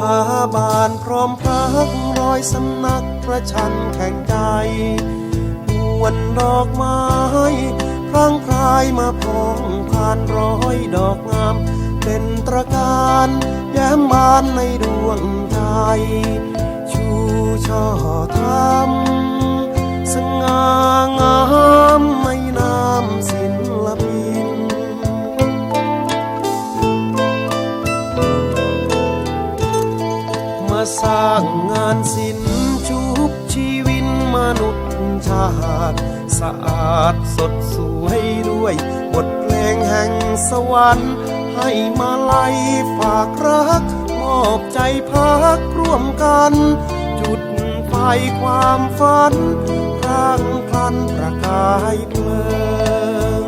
ภาบานพร้อมพักรอยสำนักประชันแข่งใจนวนดอกไม้พรางพรายมาพองผ่านร้อยดอกงาม เป็นตระการแย้มบานในดวงใจ ชูช่อทำ ชาติสะอาดสดสวยด้วยบทเพลงแห่งสวรรค์ ให้มาไล่ฝากรัก มอบใจพักร่วมกัน จุดไฟความฝันร่างพันประกายเพลิง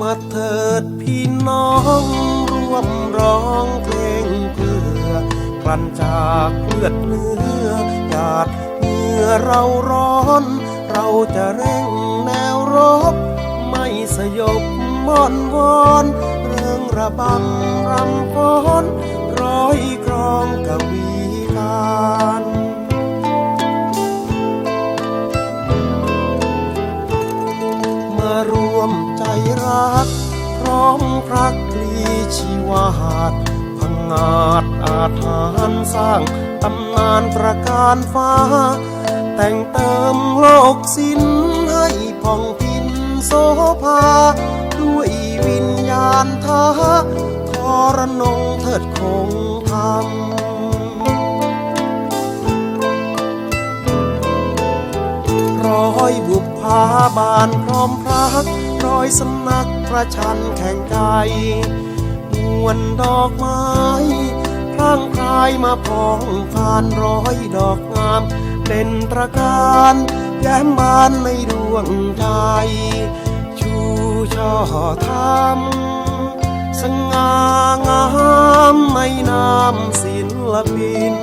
มาเถิดพี่น้องร่วมร้องเพลงเพื่อ กลั่นจากเลือดเนื้อหยาดเหงื่อเราร้อน เราจะเร่งแนวรบ ไม่สยบม่อนวอนเรื่องระบำรำฟ้อนร้อยกรองกวีการมารวมใจรัก พร้อมพรักลีชีวาดพัง งาดอาถานสร้างตำนานประการฟ้า แต่งเติมโลกสินให้ผ่องพินโสภา ด้วยวิญญาณทาทรนงเถิดคงธรรมร้อยบุพาบานพร้อมพรักร้อยสำนักประชันแข่งใจ วนดอกไม้พร่างพรายมาพองผ่านร้อยดอกงามเป็นตระการแย้มบานในดวงใจชูช่อทำสง่างามในนามศิลปิน